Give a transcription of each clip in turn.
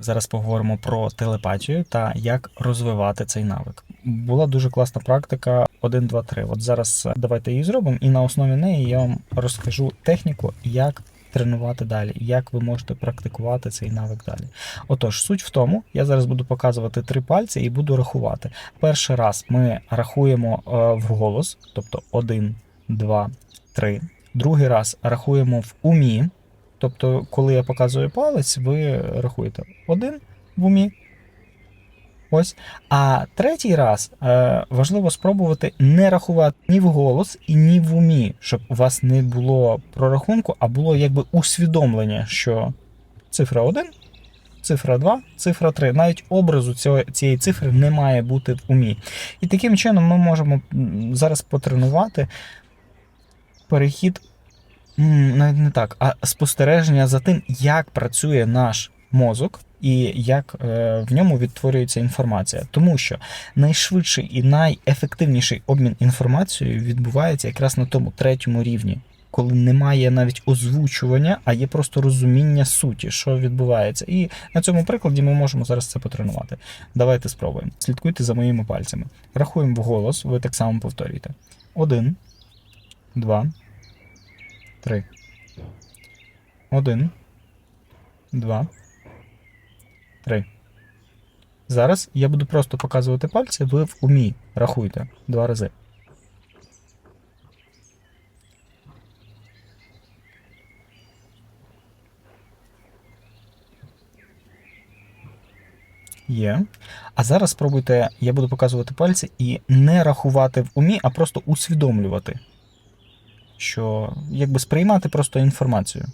Зараз поговоримо про телепатію та як розвивати цей навик. Була дуже класна практика 1, 2, 3. От зараз е, давайте її зробимо, і на основі неї я вам розкажу техніку, як тренувати далі, як ви можете практикувати цей навик далі. Отож, суть в тому, я зараз буду показувати три пальці і буду рахувати. Перший раз ми рахуємо е, вголос, тобто 1, 2, 3. Другий раз рахуємо в умі. Тобто, коли я показую палець, ви рахуєте один в умі. Ось. А третій раз е, важливо спробувати не рахувати ні в голос і ні в умі, щоб у вас не було прорахунку, а було якби усвідомлення, що цифра 1, цифра 2, цифра 3. Навіть образу цього, цієї цифри не має бути в умі. І таким чином ми можемо зараз потренувати перехід навіть не так, а спостереження за тим, як працює наш мозок і як е, в ньому відтворюється інформація. Тому що найшвидший і найефективніший обмін інформацією відбувається якраз на тому третьому рівні, коли немає навіть озвучування, а є просто розуміння суті, що відбувається. І на цьому прикладі ми можемо зараз це потренувати. Давайте спробуємо. Слідкуйте за моїми пальцями. Рахуємо вголос, ви так само повторюєте. Один, два. Три. Один. Два. Три. Зараз я буду просто показувати пальці, ви в умі рахуйте два рази. Є. А зараз спробуйте, я буду показувати пальці і не рахувати в умі, а просто усвідомлювати що якби сприймати просто інформацію.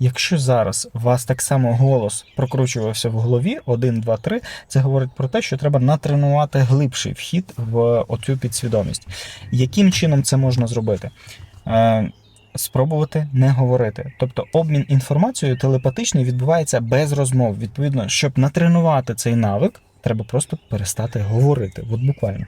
Якщо зараз у вас так само голос прокручувався в голові 1, 2, 3, це говорить про те, що треба натренувати глибший вхід в оцю підсвідомість. Яким чином це можна зробити? Спробувати не говорити. Тобто обмін інформацією телепатичний відбувається без розмов. Відповідно, щоб натренувати цей навик, треба просто перестати говорити. От буквально.